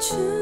to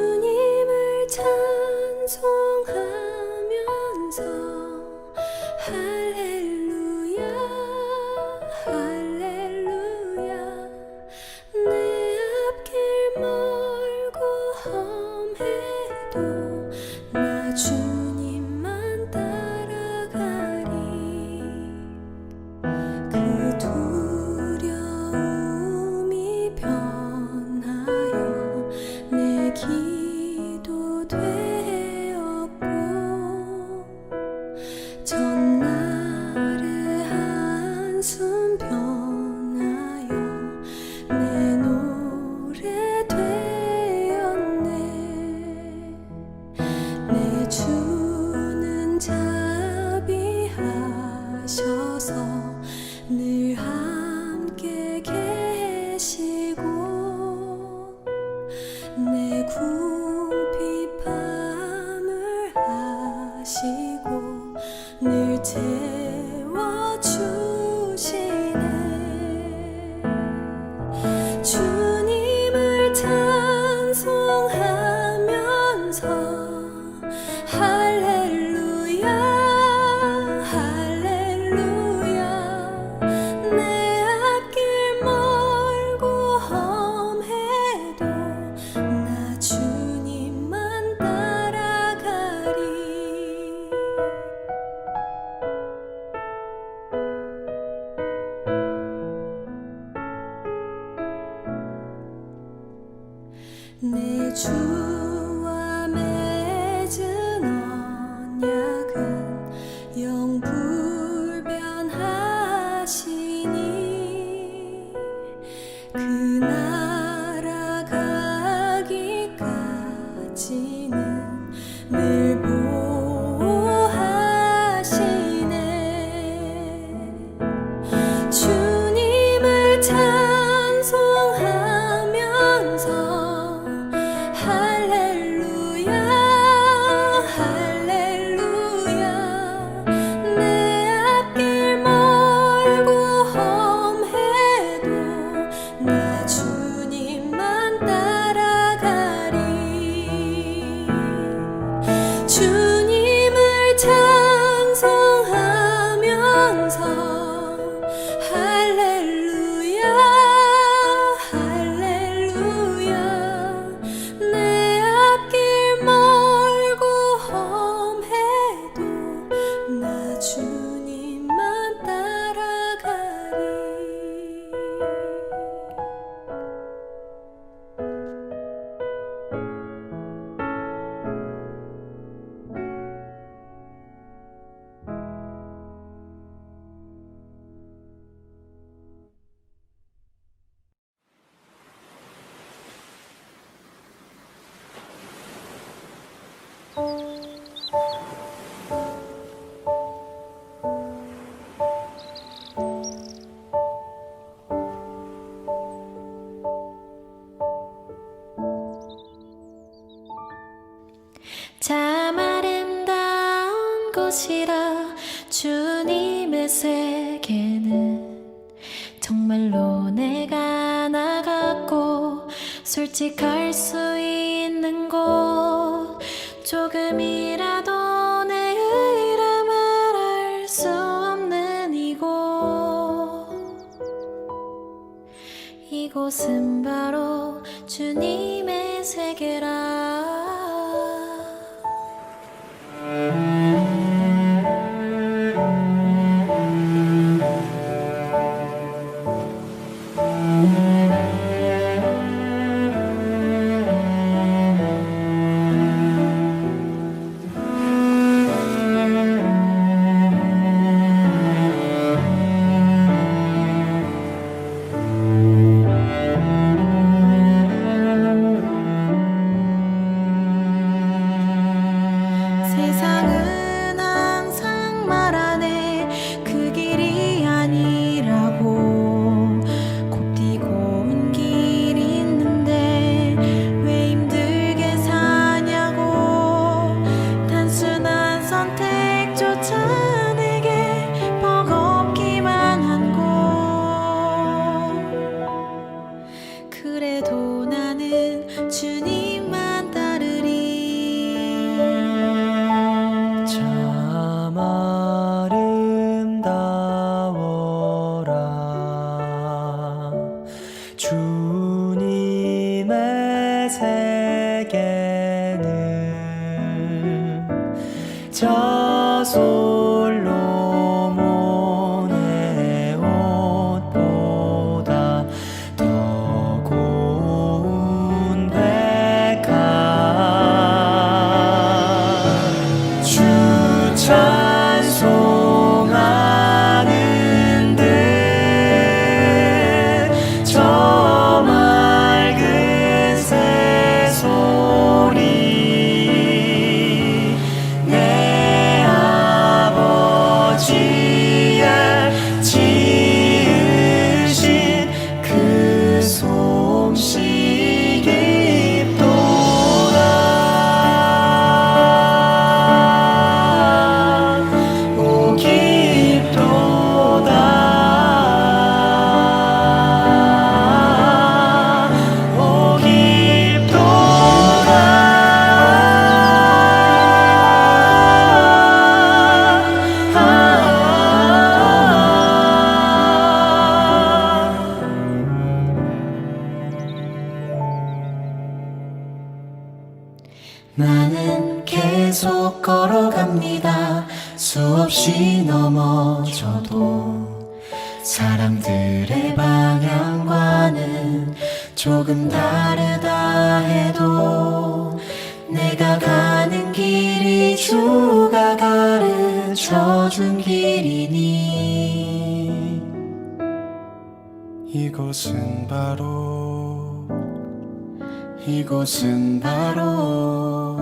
세계는 정말로 내가 나갔고 솔직할 수 있는 곳. 조금이라도 내 이름을 알수 없는 이곳. 이곳은 바로 주님의 세계라. 바로 이곳은 바로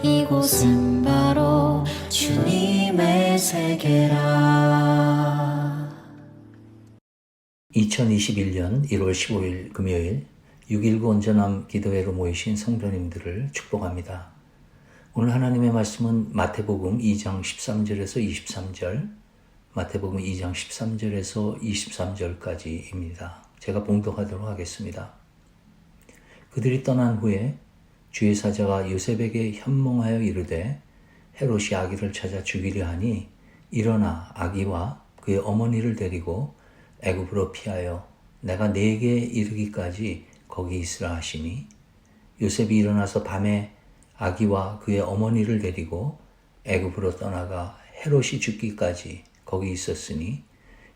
이곳은 바로 주님의 세계라 2021년 1월 15일 금요일 6.19 온전함 기도회로 모이신 성도님들을 축복합니다. 오늘 하나님의 말씀은 마태복음 2장 13절에서 23절, 마태복음 2장 13절에서 23절까지입니다. 제가 봉독하도록 하겠습니다. 그들이 떠난 후에 주의 사자가 요셉에게 현몽하여 이르되 헤롯이 아기를 찾아 죽이려 하니 일어나 아기와 그의 어머니를 데리고 애굽으로 피하여 내가 네게 이르기까지 거기 있으라 하시니 요셉이 일어나서 밤에 아기와 그의 어머니를 데리고 애굽으로 떠나가 헤롯이 죽기까지 거기 있었으니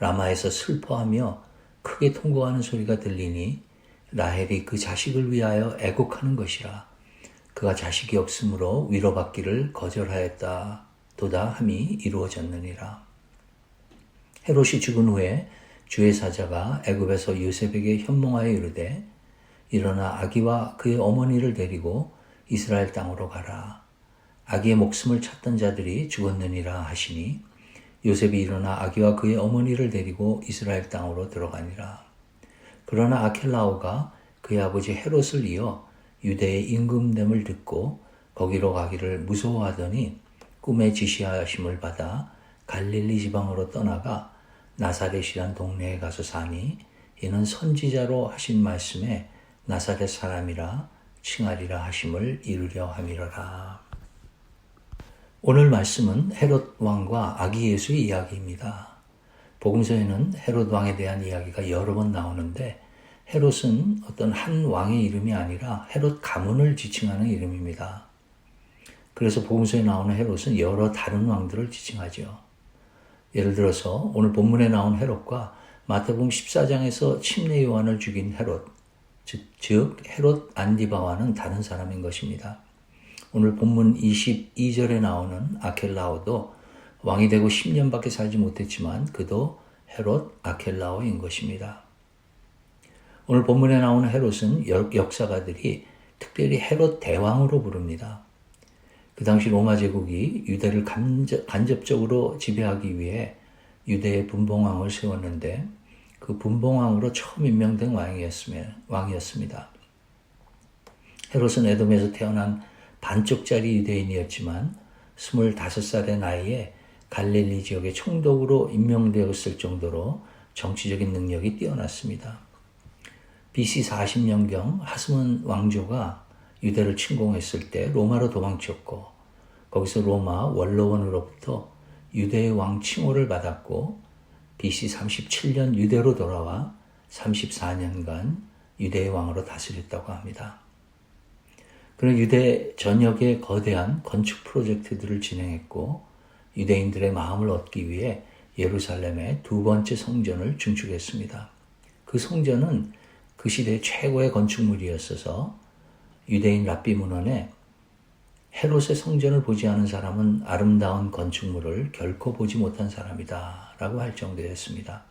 라마에서 슬퍼하며 크게 통곡하는 소리가 들리니 라헬이 그 자식을 위하여 애곡하는 것이라 그가 자식이 없으므로 위로받기를 거절하였다 도다 함이 이루어졌느니라. 헤롯이 죽은 후에 주의 사자가 애굽에서 요셉에게 현몽하여 이르되 일어나 아기와 그의 어머니를 데리고 이스라엘 땅으로 가라. 아기의 목숨을 찾던 자들이 죽었느니라 하시니 요셉이 일어나 아기와 그의 어머니를 데리고 이스라엘 땅으로 들어가니라 그러나 아켈라오가 그의 아버지 헤롯을 이어 유대의 임금됨을 듣고 거기로 가기를 무서워하더니 꿈에 지시하심을 받아 갈릴리 지방으로 떠나가 나사렛이란 동네에 가서 사니 이는 선지자로 하신 말씀에 나사렛 사람이라 칭하리라 하심을 이루려 함이로라. 오늘 말씀은 헤롯 왕과 아기 예수의 이야기입니다. 복음서에는 헤롯 왕에 대한 이야기가 여러 번 나오는데 헤롯은 어떤 한 왕의 이름이 아니라 헤롯 가문을 지칭하는 이름입니다. 그래서 복음서에 나오는 헤롯은 여러 다른 왕들을 지칭하죠. 예를 들어서 오늘 본문에 나온 헤롯과 마태복음 14장에서 침례 요한을 죽인 헤롯, 즉, 즉 헤롯 안디바와는 다른 사람인 것입니다. 오늘 본문 22절에 나오는 아켈라오도 왕이 되고 10년밖에 살지 못했지만 그도 헤롯 아켈라오인 것입니다. 오늘 본문에 나오는 헤롯은 역- 역사가들이 특별히 헤롯 대왕으로 부릅니다. 그 당시 로마 제국이 유대를 간접, 간접 적으로 지배하기 위해 유대의 분봉왕을 세웠는데 그 분봉왕으로 처음 임명된 왕이었습니다. 헤롯은 에돔에서 태어난 반쪽짜리 유대인이었지만 25살의 나이에 갈릴리 지역의 총독으로 임명되었을 정도로 정치적인 능력이 뛰어났습니다. BC 40년경 하스몬 왕조가 유대를 침공했을 때 로마로 도망쳤고 거기서 로마 원로원으로부터 유대의 왕 칭호를 받았고 BC 37년 유대로 돌아와 34년간 유대의 왕으로 다스렸다고 합니다. 그는 유대 전역에 거대한 건축 프로젝트들을 진행했고 유대인들의 마음을 얻기 위해 예루살렘의 두 번째 성전을 증축했습니다. 그 성전은 그 시대 최고의 건축물이었어서 유대인 랍비 문헌에 헤롯의 성전을 보지 않은 사람은 아름다운 건축물을 결코 보지 못한 사람이다 라고 할 정도였습니다.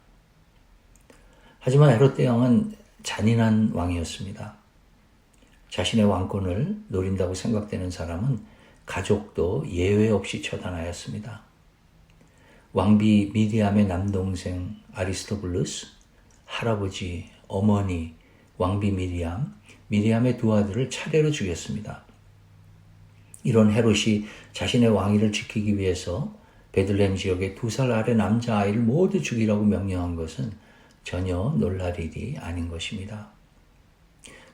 하지만 헤롯 대왕은 잔인한 왕이었습니다. 자신의 왕권을 노린다고 생각되는 사람은 가족도 예외 없이 처단하였습니다. 왕비 미디암의 남동생 아리스토블루스, 할아버지, 어머니, 왕비 미리암, 미리암의 두 아들을 차례로 죽였습니다. 이런 헤롯이 자신의 왕위를 지키기 위해서 베들레헴 지역의 두 살 아래 남자아이를 모두 죽이라고 명령한 것은 전혀 놀랄 일이 아닌 것입니다.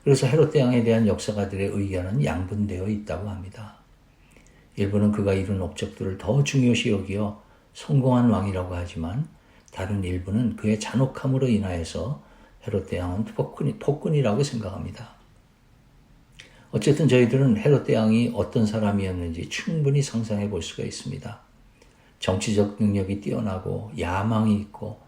그래서 헤롯 대왕에 대한 역사가들의 의견은 양분되어 있다고 합니다. 일부는 그가 이룬 업적들을 더 중요시 여기어 성공한 왕이라고 하지만 다른 일부는 그의 잔혹함으로 인하여서 헤롯 대왕은 폭군이, 폭군이라고 생각합니다. 어쨌든 저희들은 헤롯 대왕이 어떤 사람이었는지 충분히 상상해 볼 수가 있습니다. 정치적 능력이 뛰어나고 야망이 있고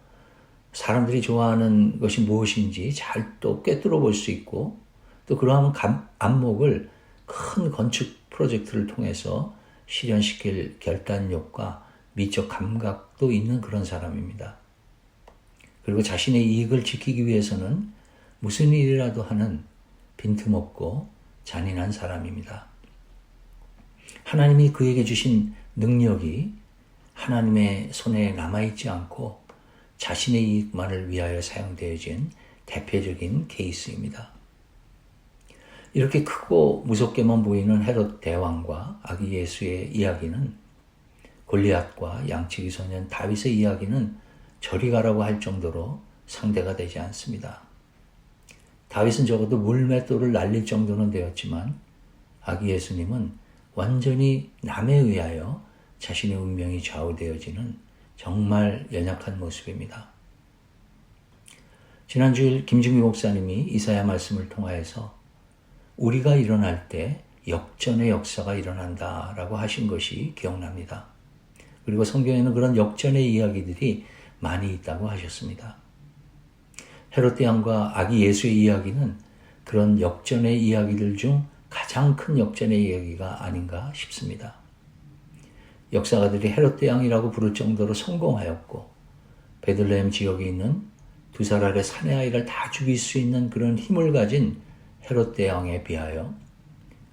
사람들이 좋아하는 것이 무엇인지 잘 또 꿰뚫어 볼 수 있고 또 그러한 감- 안목을 큰 건축 프로젝트를 통해서 실현시킬 결단력과 미적 감각도 있는 그런 사람입니다. 그리고 자신의 이익을 지키기 위해서는 무슨 일이라도 하는 빈틈없고 잔인한 사람입니다. 하나님이 그에게 주신 능력이 하나님의 손에 남아있지 않고 자신의 이익만을 위하여 사용되어진 대표적인 케이스입니다. 이렇게 크고 무섭게만 보이는 헤롯 대왕과 아기 예수의 이야기는 골리앗과 양치기 소년 다윗의 이야기는 저리 가라고 할 정도로 상대가 되지 않습니다. 다윗은 적어도 물맷돌을 날릴 정도는 되었지만 아기 예수님은 완전히 남에 의하여 자신의 운명이 좌우되어지는 정말 연약한 모습입니다. 지난주일 김중기 목사님이 이사야 말씀을 통하여서 우리가 일어날 때 역전의 역사가 일어난다라고 하신 것이 기억납니다. 그리고 성경에는 그런 역전의 이야기들이 많이 있다고 하셨습니다. 헤롯 대왕과 아기 예수의 이야기는 그런 역전의 이야기들 중 가장 큰 역전의 이야기가 아닌가 싶습니다. 역사가들이 헤롯 대왕이라고 부를 정도로 성공하였고 베들레헴 지역에 있는 두 살 아래 사내 아이를 다 죽일 수 있는 그런 힘을 가진 헤롯 대왕에 비하여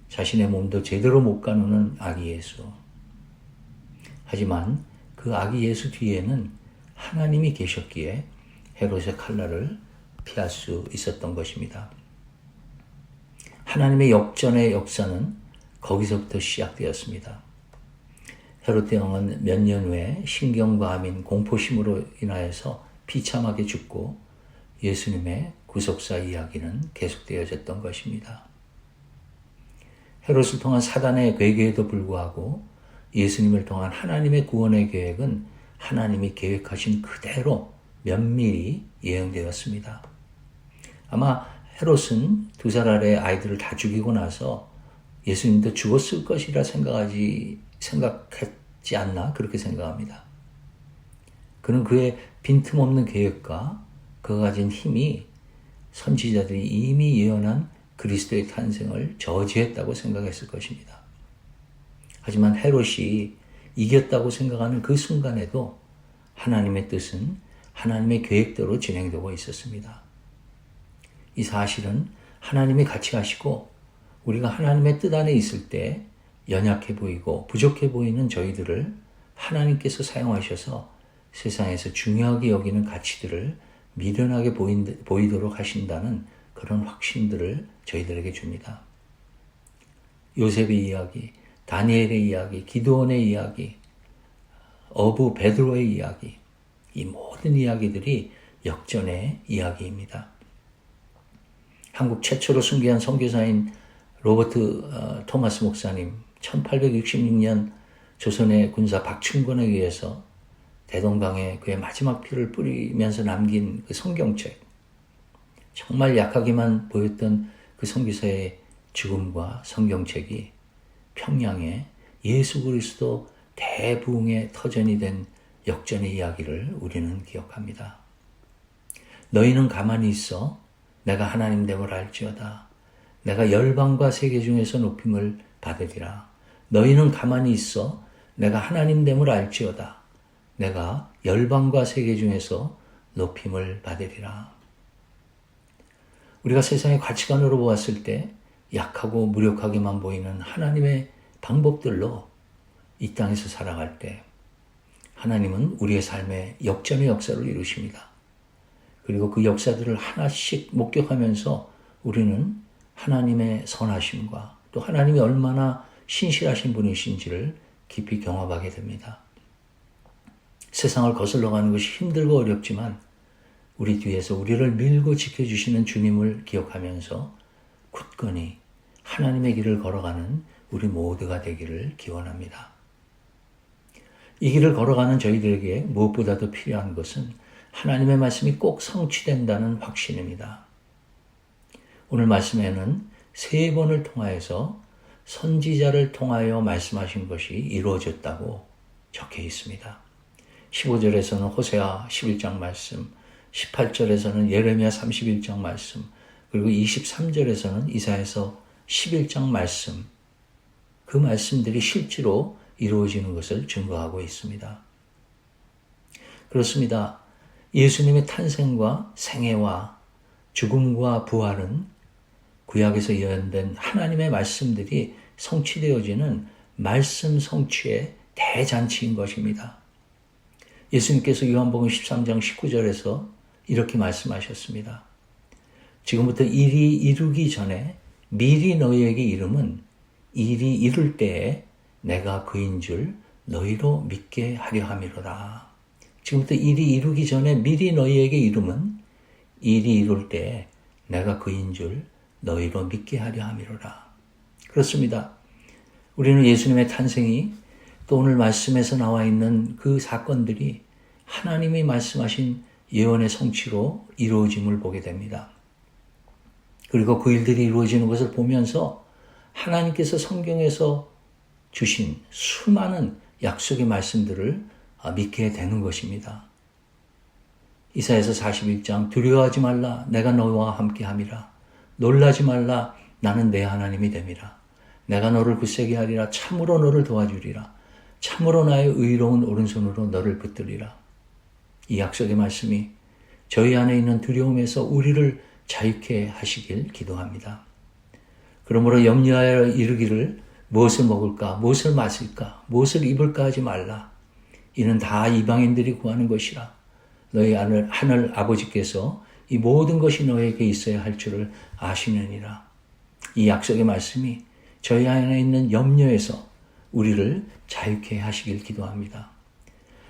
자신의 몸도 제대로 못 가누는 아기 예수. 하지만 그 아기 예수 뒤에는 하나님이 계셨기에 헤롯의 칼날을 피할 수 있었던 것입니다. 하나님의 역전의 역사는 거기서부터 시작되었습니다. 헤롯 대왕은 몇 년 후에 신경과암인 공포심으로 인하여서 비참하게 죽고 예수님의 구속사 이야기는 계속되어졌던 것입니다. 헤롯을 통한 사단의 괴계에도 불구하고 예수님을 통한 하나님의 구원의 계획은 하나님이 계획하신 그대로 면밀히 예언되었습니다. 아마 헤롯은 두 살 아래 아이들을 다 죽이고 나서 예수님도 죽었을 것이라 생각하지 생각했지 않나 그렇게 생각합니다. 그는 그의 빈틈없는 계획과 그가 가진 힘이 선지자들이 이미 예언한 그리스도의 탄생을 저지했다고 생각했을 것입니다. 하지만 헤롯이 이겼다고 생각하는 그 순간에도 하나님의 뜻은 하나님의 계획대로 진행되고 있었습니다. 이 사실은 하나님이 같이 하시고 우리가 하나님의 뜻 안에 있을 때 연약해 보이고 부족해 보이는 저희들을 하나님께서 사용하셔서 세상에서 중요하게 여기는 가치들을 미련하게 보인, 보이도록 하신다는 그런 확신들을 저희들에게 줍니다. 요셉의 이야기, 다니엘의 이야기, 기도원의 이야기, 어부 베드로의 이야기, 이 모든 이야기들이 역전의 이야기입니다. 한국 최초로 순교한 선교사인 로버트 어, 토마스 목사님 1866년 조선의 군사 박충권에 의해서 대동강에 그의 마지막 피를 뿌리면서 남긴 그 성경책 정말 약하게만 보였던 그 선교사의 죽음과 성경책이 평양에 예수 그리스도 대부흥의 터전이 된 역전의 이야기를 우리는 기억합니다. 너희는 가만히 있어 내가 하나님 됨을 알지어다. 내가 열방과 세계 중에서 높임을 받으리라. 너희는 가만히 있어 내가 하나님 됨을 알지어다. 내가 열방과 세계 중에서 높임을 받으리라. 우리가 세상의 가치관으로 보았을 때 약하고 무력하게만 보이는 하나님의 방법들로 이 땅에서 살아갈 때 하나님은 우리의 삶에 역전의 역사를 이루십니다. 그리고 그 역사들을 하나씩 목격하면서 우리는 하나님의 선하심과 또 하나님이 얼마나 신실하신 분이신지를 깊이 경험하게 됩니다. 세상을 거슬러 가는 것이 힘들고 어렵지만 우리 뒤에서 우리를 밀고 지켜주시는 주님을 기억하면서 굳건히 하나님의 길을 걸어가는 우리 모두가 되기를 기원합니다. 이 길을 걸어가는 저희들에게 무엇보다도 필요한 것은 하나님의 말씀이 꼭 성취된다는 확신입니다. 오늘 말씀에는 세 번을 통하여서 선지자를 통하여 말씀하신 것이 이루어졌다고 적혀 있습니다. 15절에서는 호세아 11장 말씀, 18절에서는 예레미야 31장 말씀, 그리고 23절에서는 이사에서 11장 말씀, 그 말씀들이 실제로 이루어지는 것을 증거하고 있습니다. 그렇습니다. 예수님의 탄생과 생애와 죽음과 부활은 구약에서 예언된 하나님의 말씀들이 성취되어지는 말씀 성취의 대잔치인 것입니다. 예수님께서 요한복음 13장 19절에서 이렇게 말씀하셨습니다. 지금부터 일이 이루기 전에 미리 너희에게 이름은 일이 이룰 때에 내가 그인 줄 너희로 믿게 하려 함이로라. 지금부터 일이 이루기 전에 미리 너희에게 이름은 일이 이룰 때에 내가 그인 줄 너희로 믿게 하려 함이로라. 그렇습니다. 우리는 예수님의 탄생이 또 오늘 말씀에서 나와 있는 그 사건들이 하나님이 말씀하신 예언의 성취로 이루어짐을 보게 됩니다. 그리고 그 일들이 이루어지는 것을 보면서 하나님께서 성경에서 주신 수많은 약속의 말씀들을 믿게 되는 것입니다. 이사에서 41장 두려워하지 말라 내가 너와 함께 함이라 놀라지 말라 나는 내 하나님이 됨이라 내가 너를 굳세게 하리라 참으로 너를 도와주리라 참으로 나의 의로운 오른손으로 너를 붙들리라 이 약속의 말씀이 저희 안에 있는 두려움에서 우리를 자유케 하시길 기도합니다. 그러므로 염려하여 이르기를 무엇을 먹을까, 무엇을 마실까, 무엇을 입을까 하지 말라. 이는 다 이방인들이 구하는 것이라. 너희 하늘, 하늘 아버지께서 이 모든 것이 너에게 있어야 할 줄을 아시느니라. 이 약속의 말씀이 저희 안에 있는 염려에서 우리를 자유케 하시길 기도합니다.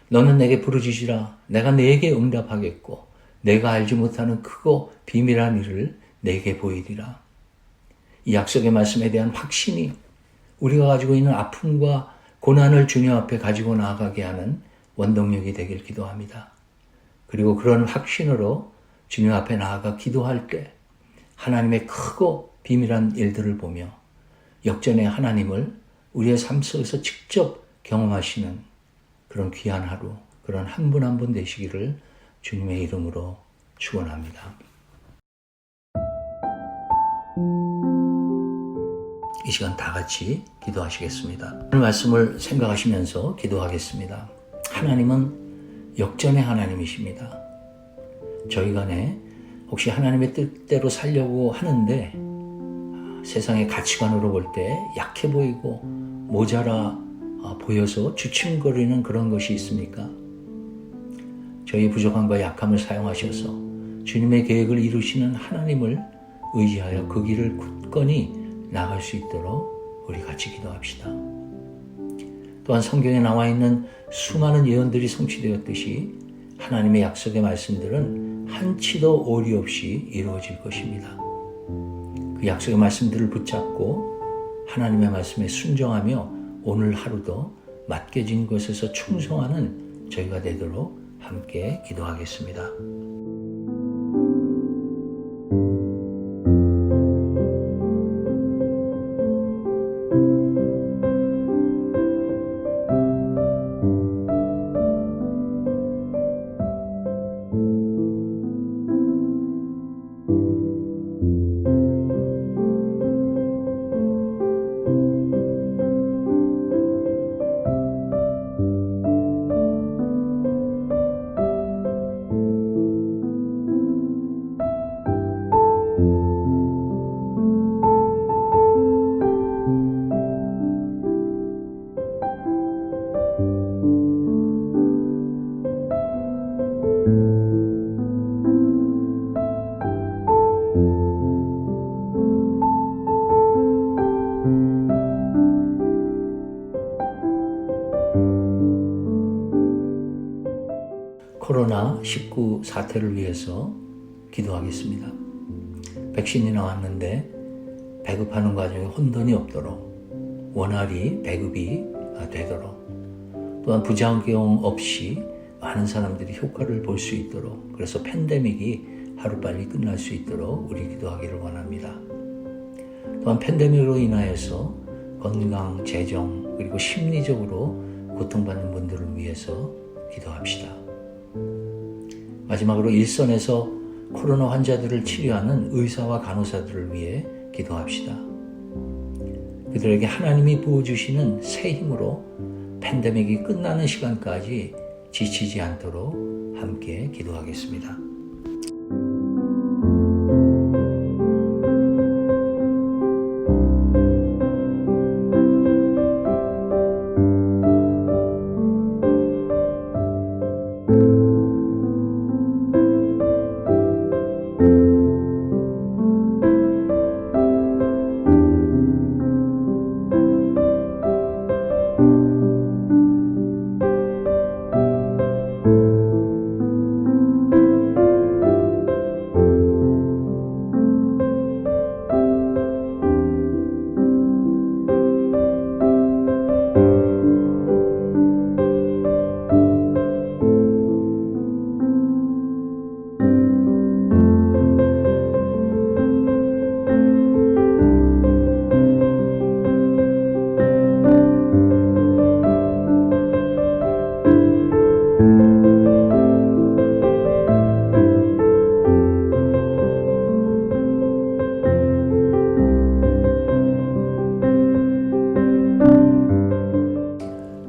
너는 내게 부르짖으라. 내가 내게 응답하겠고, 내가 알지 못하는 크고 비밀한 일을 내게 보이리라. 이 약속의 말씀에 대한 확신이 우리가 가지고 있는 아픔과 고난을 주님 앞에 가지고 나아가게 하는 원동력이 되길 기도합니다. 그리고 그런 확신으로 주님 앞에 나아가 기도할 때 하나님의 크고 비밀한 일들을 보며 역전의 하나님을 우리의 삶 속에서 직접 경험하시는 그런 귀한 하루, 그런 한 분 한 분 되시기를 주님의 이름으로 축원합니다. 이 시간 다 같이 기도하시겠습니다. 오늘 말씀을 생각하시면서 기도하겠습니다. 하나님은 역전의 하나님이십니다. 저희 간에 혹시 하나님의 뜻대로 살려고 하는데 세상의 가치관으로 볼 때 약해 보이고 모자라 아, 보여서 주춤거리는 그런 것이 있습니까? 저희 부족함과 약함을 사용하셔서 주님의 계획을 이루시는 하나님을 의지하여 그 길을 굳건히 나갈 수 있도록 우리 같이 기도합시다. 또한 성경에 나와 있는 수많은 예언들이 성취되었듯이 하나님의 약속의 말씀들은 한치도 오리 없이 이루어질 것입니다. 그 약속의 말씀들을 붙잡고 하나님의 말씀에 순종하며 오늘 하루도 맡겨진 것에서 충성하는 저희가 되도록 함께 기도하겠습니다. 사태를 위해서 기도하겠습니다. 백신이 나왔는데 배급하는 과정에 혼돈이 없도록 원활히 배급이 되도록 또한 부작용 없이 많은 사람들이 효과를 볼 수 있도록 그래서 팬데믹이 하루빨리 끝날 수 있도록 우리 기도하기를 원합니다. 또한 팬데믹으로 인하여서 건강, 재정 그리고 심리적으로 고통받는 분들을 위해서 기도합시다. 마지막으로 일선에서 코로나 환자들을 치료하는 의사와 간호사들을 위해 기도합시다. 그들에게 하나님이 부어주시는 새 힘으로 팬데믹이 끝나는 시간까지 지치지 않도록 함께 기도하겠습니다.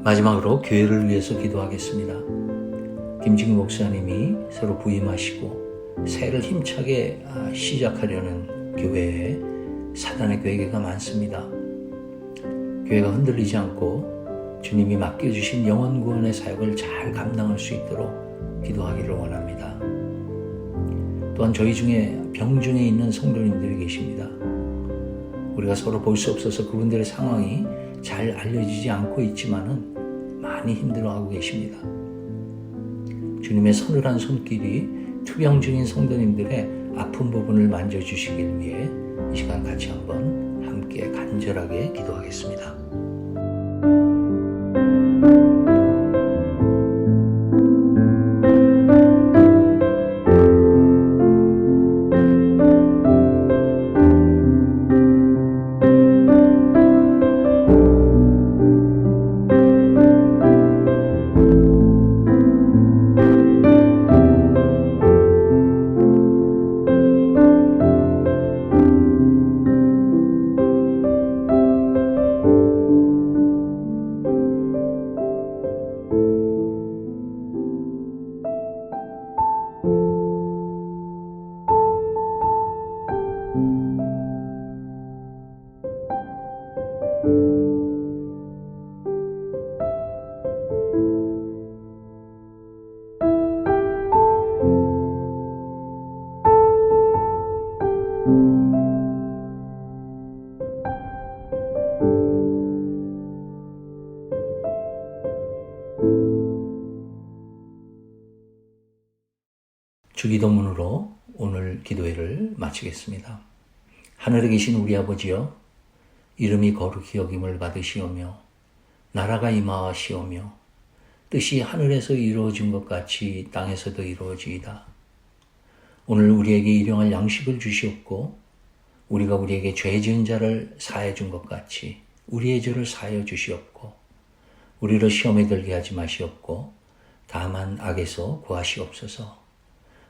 마지막으로 교회를 위해서 기도하겠습니다. 김진규 목사님이 새로 부임하시고 새를 힘차게 아, 시작하려는 교회에 사단의 괴계가 많습니다. 교회가 흔들리지 않고 주님이 맡겨주신 영원 구원의 사역을 잘 감당할 수 있도록 기도하기를 원합니다. 또한 저희 중에 병중에 있는 성도님들이 계십니다. 우리가 서로 볼 수 없어서 그분들의 상황이 잘 알려지지 않고 있지만은 많이 힘들어하고 계십니다. 주님의 서늘한 손길이 투병 중인 성도님들의 아픈 부분을 만져주시길 위해 이 시간 같이 한번 함께 간절하게 기도하겠습니다. 주기도문으로 오늘 기도회를 마치겠습니다. 하늘에 계신 우리 아버지여, 이름이 거룩히 여김을 받으시오며, 나라가 임하시오며, 뜻이 하늘에서 이루어진 것 같이 땅에서도 이루어지이다. 오늘 우리에게 일용할 양식을 주시옵고, 우리가 우리에게 죄 지은 자를 사해 준 것 같이 우리의 죄를 사하여 주시옵고, 우리를 시험에 들게 하지 마시옵고, 다만 악에서 구하시옵소서.